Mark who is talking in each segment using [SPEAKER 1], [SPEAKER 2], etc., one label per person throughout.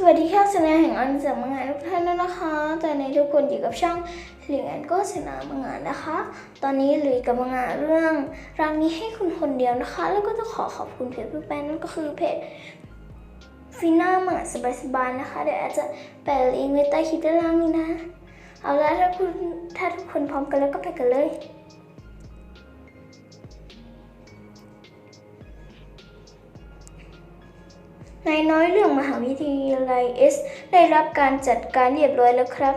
[SPEAKER 1] สวัสดีค่ะสนาแห่งอันเสริมงานทุกท่านด้วยนะคะตอนนี้ทุกคนอยู่กับช่องหลิงอันก็สนามงานนะคะ ตอนนี้หลุยกับมางานเรื่องรักนี้ให้คุณคนเดียวนะคะ แล้วก็จะขอขอบคุณเพจเพื่อนแป้นนั่นก็คือเพจฟีน่าหมาสบายๆนะคะ เดี๋ยวอาจจะแปะลิงก์ไว้ใต้คลิปด้านล่างนี้นะ เอาละถ้าคุณถ้าทุกคนพร้อมกันแล้วก็ไปกันเลย นายน้อยเรื่องมหาวิทยาลัยเอสได้รับการจัดการเรียบร้อยแล้วครับ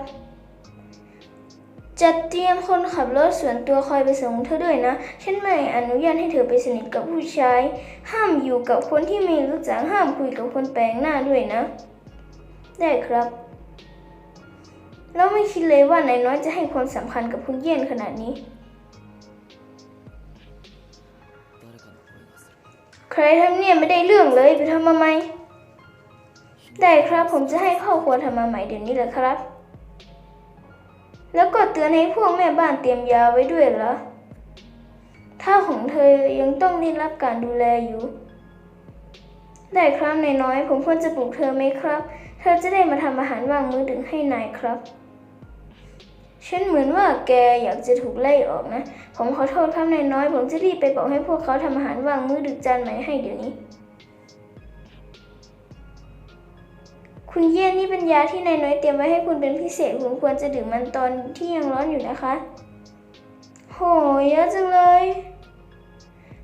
[SPEAKER 1] จัดเตรียมคนขับรถส่วนตัวคอยไปส่งเธอด้วยนะ ฉันไม่อนุญาตให้เธอไปสนิทกับผู้ชาย ห้ามอยู่กับคนที่ไม่รู้จัก ห้ามคุยกับคนแปลกหน้าด้วยนะ ได้ครับ แล้วไม่คิดเลยว่านายน้อยจะให้ความสำคัญกับคุณเยี่ยนขนาดนี้ใครทำเนี่ยไม่ได้เรื่องเลยไปทำมาไหม ได้ครับผมจะให้พ่อครัวทำมาใหม่เดี๋ยวนี้เลยครับ แล้วก็เตือนให้พวกแม่บ้านเตรียมยาไว้ด้วยเหรอ ถ้าของเธอยังต้องได้รับการดูแลอยู่ ได้ครับนายน้อย ผมควรจะปลุกเธอไหมครับ เธอจะได้มาทำอาหารวางมื้อดึกให้นายครับ ฉันเหมือนว่าแกอยากจะถูกไล่ออกนะ ผมขอโทษครับนายน้อย ผมจะรีบไปบอกให้พวกเขาทำอาหารวางมื้อดึกจานใหม่ให้เดี๋ยวนี้ คุณเยี่ยนนี่เป็นยาที่นายน้อยเตรียมไว้ให้คุณเป็นพิเศษคุณควรจะดื่มมันตอนที่ยังร้อนอยู่นะคะ โหเยอะจังเลย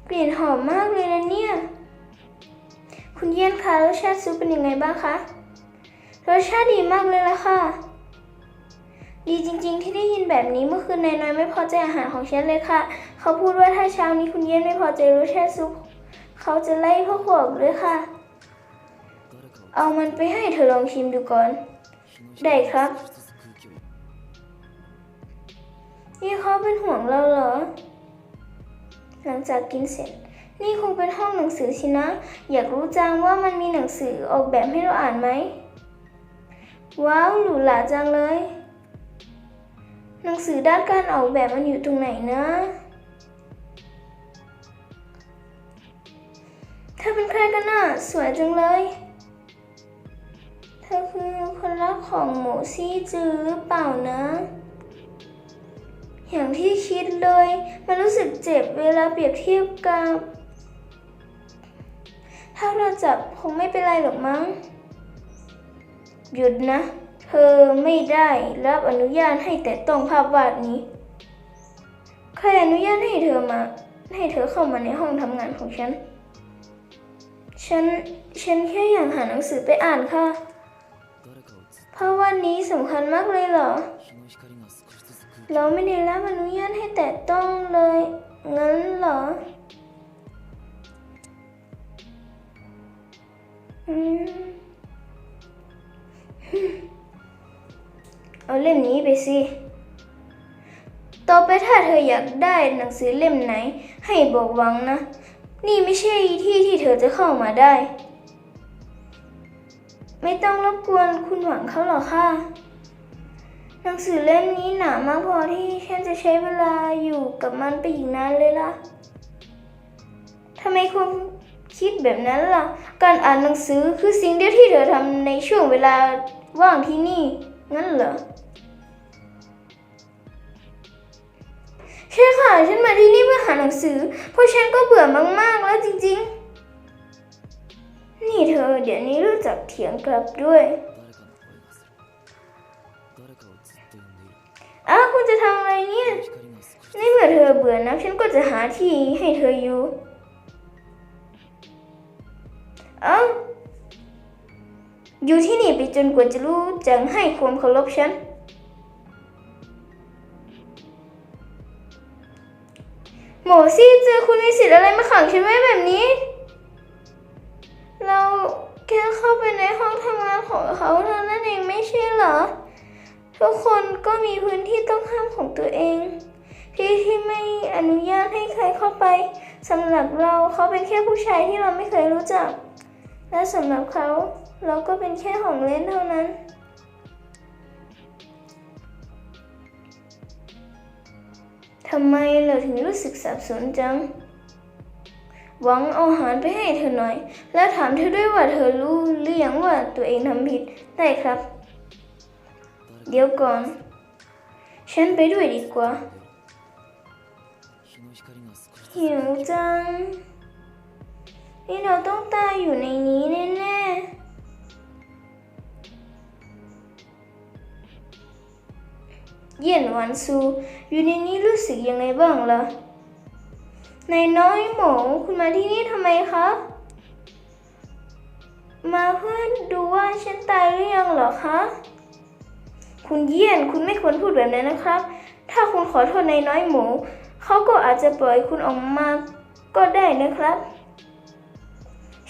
[SPEAKER 1] กลิ่นหอมมากเลยนะเนี่ย คุณเยี่ยนคะรสชาติซุปเป็นยังไงบ้างคะ รสชาติดีมากเลยละค่ะ ดีจริงๆที่ได้ยินแบบนี้เมื่อคืนนายน้อยไม่พอใจอาหารของฉันเลยค่ะ เขาพูดว่าถ้าเช้านี้คุณเยี่ยนไม่พอใจรสชาติซุปเขาจะไล่พวกขวบเลยค่ะ เอามันไปให้เธอลองชิมดูก่อน ได้ครับ นี่เขาเป็นห่วงเราเหรอ หลังจากกินเสร็จ นี่คงเป็นห้องหนังสือสินะ อยากรู้จังว่ามันมีหนังสือออกแบบให้เราอ่านไหม ว้าวหรูหราจังเลย หนังสือด้านการออกแบบมันอยู่ตรงไหนนะเธอเป็นใครกันน่ะ สวยจังเลย เธอคือคนรักของหมูซี่จือหรือเปล่านะ อย่างที่คิดเลย มันรู้สึกเจ็บเวลาเปรียบเทียบกับ ถ้าเราจับคงไม่เป็นไรหรอกมั้ง หยุดนะ เธอไม่ได้รับอนุญาตให้แต่ต้องภาพวาดนี้ ใครอนุญาตให้เธอมา ให้เธอเข้ามาในห้องทำงานของฉันฉัน ฉันแค่อยากหาหนังสือไปอ่านค่ะ เพราะวันนี้สำคัญมากเลยเหรอ เราไม่ได้รับอนุญาตให้แตะต้องเลย งั้นเหรอ อืม เอาเล่มนี้ไปสิ ต่อไปถ้าเธออยากได้หนังสือเล่มไหน ให้บอกวังนะ นี่ไม่ใช่ที่ที่เธอจะเข้ามาได้ ไม่ต้องรบกวนคุณหวังเขาหรอกค่ะ หนังสือเล่มนี้หนามากพอที่ฉันจะใช้เวลาอยู่กับมันไปอีกนานเลยล่ะทำไมคุณคิดแบบนั้นล่ะ การอ่านหนังสือคือสิ่งเดียวที่เธอทำในช่วงเวลาว่างที่นี่ งั้นเหรอ ใช่ค่ะ ฉันมาที่นี่เพื่อหาหนังสือ เพราะฉันก็เบื่อมากๆแล้วจริง ๆ นี่เธอเดี๋ยวนี้รู้จักเถียงกลับด้วยอ้าวคุณจะทำอะไรเนี่ยในเมื่อเธอเบื่อนะฉันก็จะหาที่ให้เธออยู่เอ้าอยู่ที่นี่ไปจนกว่าจะรู้จังให้ความเคารพฉัน หมอซี่เจอคุณมีสิทธิ์อะไรมาขังฉันไว้แบบนี้ เราแค่เข้าไปในห้องทำงานของเขาเท่านั้นเองไม่ใช่เหรอ ทุกคนก็มีพื้นที่ต้องห้ามของตัวเอง ที่ที่ไม่อนุญาตให้ใครเข้าไปสำหรับเราเขาเป็นแค่ผู้ชายที่เราไม่เคยรู้จัก และสำหรับเขาเราก็เป็นแค่ของเล่นเท่านั้น ทำไมเราถึงรู้สึกสับสนจัง หวังเอาอาหารไปให้เธอหน่อย แล้วถามเธอด้วยว่าเธอรู้หรือยังว่าตัวเองทำผิดได้ครับ เดี๋ยวก่อน ฉันไปด้วยดีกว่าหิวจัง นี่เราต้องตายอยู่ในนี้แน่ๆ เย็นวันซู อยู่ในนี้รู้สึกยังไงบ้างล่ะ นายน้อยหมูคุณมาที่นี่ทำไมคะมาเพื่อดูว่าฉันตายหรือยังเหรอคะ คุณเยี่ยนคุณไม่ควรพูดแบบนั้นนะครับ ถ้าคุณขอโทษนายน้อยหมู เขาก็อาจจะปล่อยคุณออกมาก็ได้นะครับ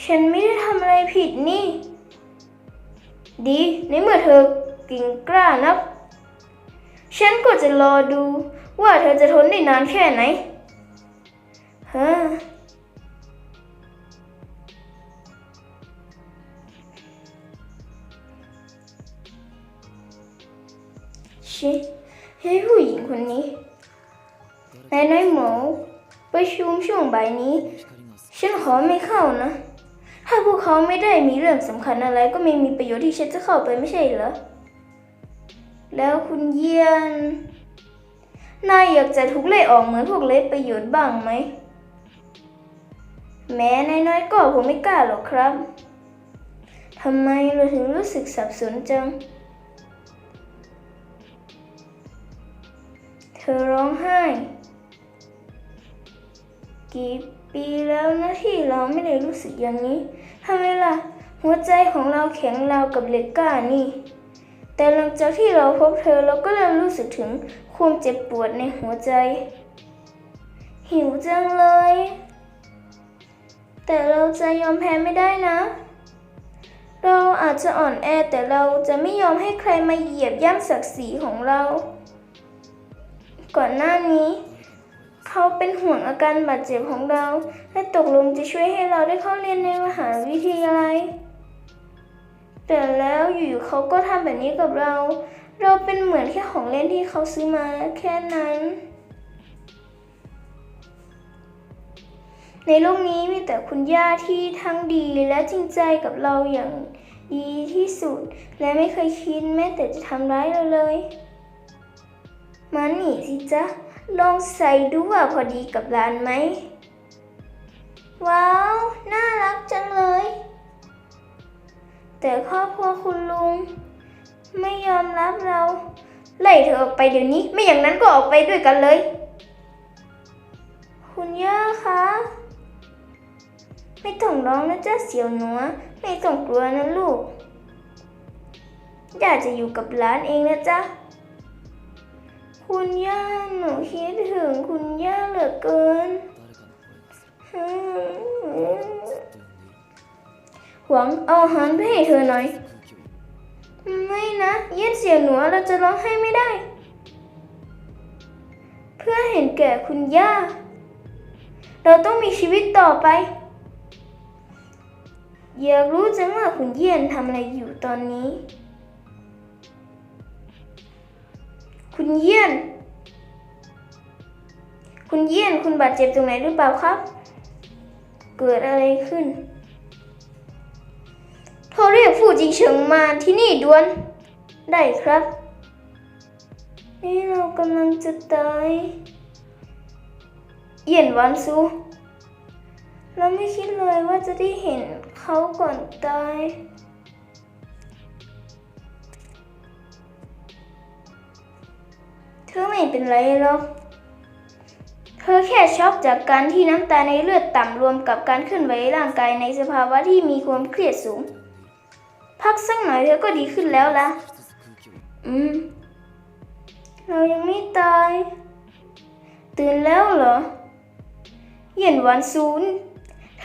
[SPEAKER 1] ฉันไม่ได้ทำอะไรผิดนี่ ดีในเมื่อเธอกิ่งกล้านัก ฉันก็จะรอดูว่าเธอจะทนได้นานแค่ไหน ฮะชิเฮ้ผู้หญิงคนนี้นายน้อยหมูประชุมช่วงบ่ายนี้ ฉันขอไม่เข้านะ ถ้าพวกเขาไม่ได้มีเรื่องสำคัญอะไรก็ไม่มีประโยชน์ที่ฉันจะเข้าไปไม่ใช่เหรอ แล้วคุณเยียน นายอยากจะทุกเล่ออกเหมือนพวกเล่ประโยชน์บ้างไหม แม้นายน้อยก็ผมไม่กล้าหรอกครับ ทำไมเราถึงรู้สึกสับสนจัง เธอร้องไห้ กี่ปีแล้วนะที่เราไม่ได้รู้สึกอย่างนี้ทำไมล่ะ หัวใจของเราแข็งราวกับเหล็กก้านี่ แต่หลังจากที่เราพบเธอเราก็เริ่มรู้สึกถึงความเจ็บปวดในหัวใจ หิวจังเลย แต่เราจะยอมแพ้ไม่ได้นะ เราอาจจะอ่อนแอแต่เราจะไม่ยอมให้ใครมาเหยียบย่ำศักดิ์ศรีของเรา ก่อนหน้านี้ เขาเป็นห่วงอาการบาดเจ็บของเรา และตกลงจะช่วยให้เราได้เข้าเรียนในมหาวิทยาลัย แต่แล้วอยู่ๆเขาก็ทำแบบนี้กับเรา เราเป็นเหมือนแค่ของเล่นที่เขาซื้อมาแค่นั้น ในโลกนี้มีแต่คุณย่าที่ทั้งดีและจริงใจกับเราอย่างดีที่สุด และไม่เคยคิดแม้แต่จะทำร้ายเราเลยมาหนีสิจ๊ะ ลองใส่ดูว่าพอดีกับร้านไหม ว้าว น่ารักจังเลย แต่ครอบครัวคุณลุง ไม่ยอมรับเราไล่เธอออกไปเดี๋ยวนี้ ไม่อย่างนั้นก็ออกไปด้วยกันเลย คุณย่าคะ ไม่ต้องร้องนะเจ้าเสี่ยวหนัวไม่ต้องกลัวนะลูกย่าจะอยู่กับหลานเองนะจ๊ะ คุณย่าหนูคิดถึงคุณย่าเหลือเกิน หวังเอาหันไปให้เธอหน่อย ไม่นะย็ดเสียหนูเราจะร้องให้ไม่ได้ เพื่อเห็นแก่คุณย่า เราต้องมีชีวิตต่อไป อยากรู้จังว่าคุณเยี่ยนทำอะไรอยู่ตอนนี้ คุณเยี่ยน คุณเยี่ยนคุณบาดเจ็บตรงไหนหรือเปล่าครับ เกิดอะไรขึ้นโทรเรียกผู้จิงเฉิงมาที่นี่ด่วน ได้ครับ นี่เรากำลังจะตาย เยี่ยนวันซูเราไม่คิดเลยว่าจะได้เห็น เขาก่อนเธอไม่เป็นไรหรอก เธอแค่ช็อกจากการที่น้ำตาในเลือดต่ำรวมกับการเคลื่อนไหวร่างกายในสภาวะที่มีความเครียดสูง พักสักหน่อยเธอก็ดีขึ้นแล้วล่ะ อืม เรายังไม่ตาย ตื่นแล้วเหรอ เย็นวันศูนย์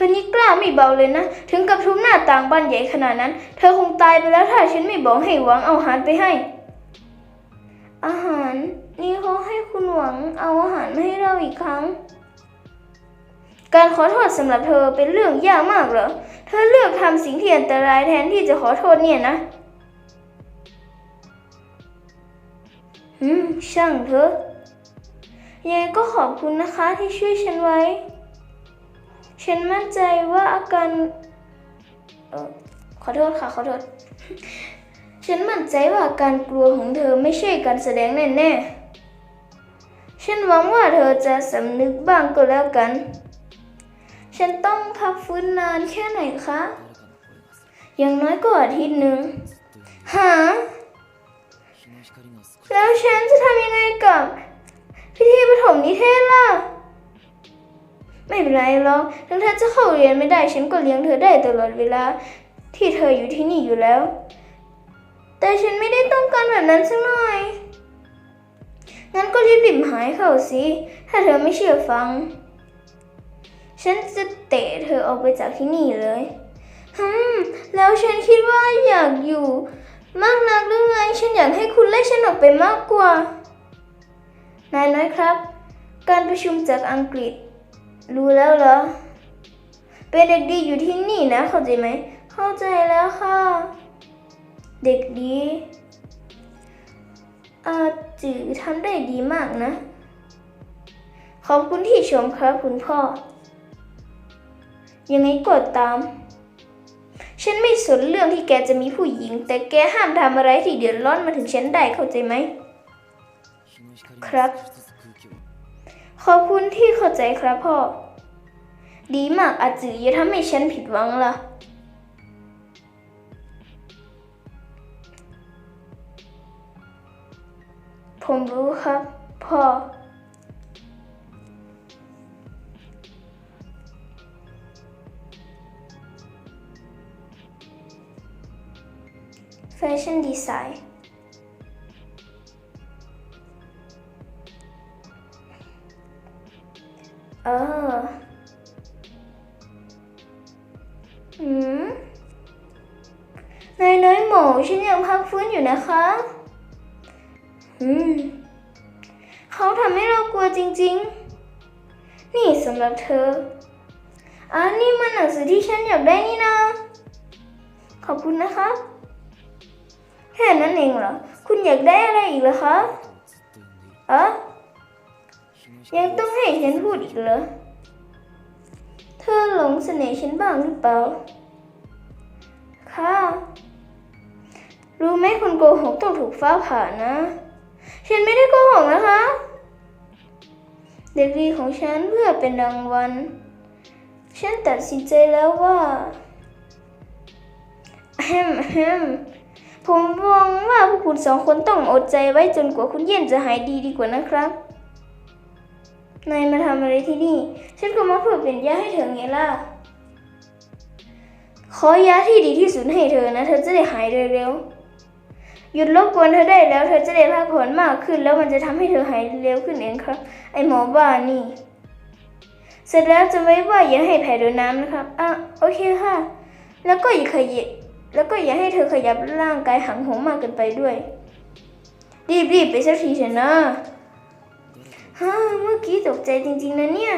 [SPEAKER 1] อนี่กล้าไม่เบาเลยนะ ถึงกับทุบหน้าต่างบ้านใหญ่ขนาดนั้น เธอคงตายไปแล้วถ้าฉันไม่บอกให้หวังเอาอาหารไปให้ อาหาร นี่เขาให้คุณหวังเอาอาหารมาให้เราอีกครั้ง การขอโทษสำหรับเธอเป็นเรื่องยากมากเหรอ เธอเลือกทำสิ่งที่อันตรายแทนที่จะขอโทษเนี่ยนะอืมช่างเถอะยังไงก็ขอบคุณนะคะที่ช่วยฉันไว้ ฉันมั่นใจว่าอาการขอโทษค่ะ ขอโทษ ฉันมั่นใจว่าการกลัวของเธอไม่ใช่การแสดงแน่แน่ฉันหวังว่าเธอจะสำนึกบ้างก็แล้วกัน ฉันต้องพักฟื้นนานแค่ไหนคะ อย่างน้อยก็อาทิตย์หนึ่ง
[SPEAKER 2] ฮะ
[SPEAKER 1] แล้วฉันจะทำยังไงกับพิธีปฐมนิเทศล่ะ ไม่เป็นไรหรอกถึงเธอจะเข้าเรียนไม่ได้ฉันก็เลี้ยงเธอได้ตลอดเวลา ที่เธออยู่ที่นี่อยู่แล้ว แต่ฉันไม่ได้ต้องการแบบนั้นสักหน่อยงั้นก็รีบๆหายเข้าสิถ้าเธอไม่เชื่อฟัง ฉันจะเตะเธอออกไปจากที่นี่เลยฮึมแล้วฉันคิดว่าอยากอยู่ มากนักหรือไง ฉันอยากให้คุณไล่ฉันออกไปมากกว่า นายน้อยครับ การประชุมจากอังกฤษ รู้แล้วเหรอ เป็นเด็กดีอยู่ที่นี่นะ เข้าใจไหม เข้าใจแล้วค่ะ เด็กดีอาจือทำได้ดีมากนะ ขอบคุณที่ชมครับคุณพ่อ ยังไงกดตาม ฉันไม่สนเรื่องที่แกจะมีผู้หญิง แต่แกห้ามทำอะไรที่เดือดร้อนมาถึงฉันได้เข้าใจไหม
[SPEAKER 2] ครับ
[SPEAKER 1] ขอบคุณที่เข้าใจครับพ่อ ดีมากอาจืออย่าทำให้ฉันผิดหวังล่ะ ผมรู้ครับ พ่อ แฟชั่นดีไซน์ เออ อืมนายน้อยหมูฉันยังพักฟื้นอยู่นะคะ อืม เขาทำให้เรากลัวจริง ๆ นี่สำหรับเธออันนี้มันหนังสือที่ฉันอยากได้นี่นะ ขอบคุณนะคะ แค่นั้นเองเหรอ คุณอยากได้อะไรอีกเหรอคะ เอ
[SPEAKER 2] อ
[SPEAKER 1] ยังต้องให้ฉันพูดอีกเหรอ เธอหลงเสน่ห์ฉันบ้างหรือเปล่า ค่ะ รู้ไหมคนโกหกต้องถูกฟ้าผ่านะ ฉันไม่ได้โกหกนะคะ เด็กดีของฉันเพื่อเป็นรางวัล ฉันตัดสินใจแล้วว่าแฮมแฮมผมหวังว่าพวกคุณสองคนต้องอดใจไว้จนกว่าคุณเย็นจะหายดีดีกว่านะครับ นายมาทำอะไรที่นี่ ฉันก็มาเพื่อเป็นยาให้เธอไงล่ะ ขอยาที่ดีที่สุดให้เธอนะ เธอจะได้หายเร็วๆ หยุดรบกวนเธอได้แล้ว เธอจะได้พักผ่อนมากขึ้น แล้วมันจะทำให้เธอหายเร็วขึ้นเองครับ ไอหมอบ้านี่ เสร็จแล้วจะไว้ว่าอย่าให้แผลโดนน้ำนะครับ อะโอเคค่ะ แล้วก็อย่าขยับแล้วก็อย่าให้เธอขยับร่างกายหังหงมากเกินไปด้วย รีบๆไปสักทีเถอะนะ เมื่อกี้ตกใจจริงๆนะเนี่ย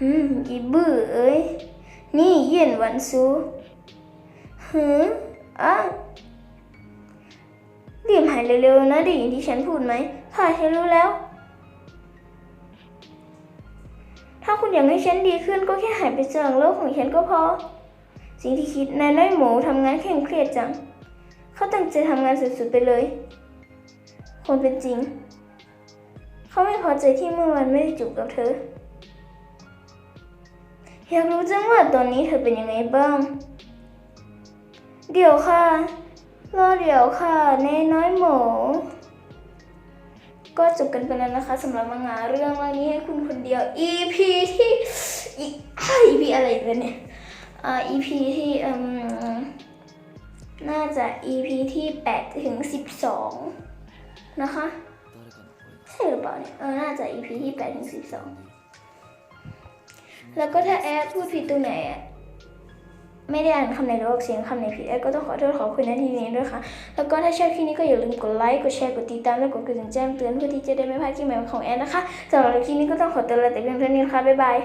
[SPEAKER 1] ฮึมกีบื้อเอ้ย นี่เย็นวันซูฮึอะรีบหายเร็วๆนะได้ยินที่ฉันพูดไหมถ้าฉันรู้แล้ว ถ้าคุณอยากให้ฉันดีขึ้นก็แค่หายไปจากโลกของฉันก็พอ สิ่งที่คิดนายน้อยหมูทำงานแข่งเครียดจัง เขาตั้งใจทำงานสุดๆไปเลย คนเป็นจริง เขาไม่พอใจที่เมื่อวันไม่ได้จูบกับเธอ อยากรู้จังว่าตอนนี้เธอเป็นยังไงบ้าง เดี๋ยวค่ะรอเดี๋ยวค่ะในน้อยหมูก็จบกันไปแล้วนะคะสำหรับมังงะเรื่องวันนี้ให้คุณคนเดียว EP ที่ EP อะไรเลเนี่ยอ่า EP ที่อืมน่าจะ EP ที่8ถึง12 นะคะ ช่หรือเปล่าเนี่ยเออน่าจะ EP ที่แปดถึง
[SPEAKER 2] สิบสอง
[SPEAKER 1] แล้วก็ถ้าแอดพูดผิดตรงไหนอะไม่ได้อ่านคำในโลกเสียงคำในผิดแอดก็ต้องขอโทษขอคุณในที่นี้ด้วยค่ะ แล้วก็ถ้าชอบคลิปนี้ก็อย่าลืมกดไลค์กดแชร์กดติดตามและกดกระดิ่งแจ้งเตือนเพื่อที่จะได้ไม่พลาดคลิปใหม่ของแอดนะคะสำหรับคลิปนี้ก็ต้องขอตัวลาแต่เพียงเท่านี้ค่ะบ๊ายบาย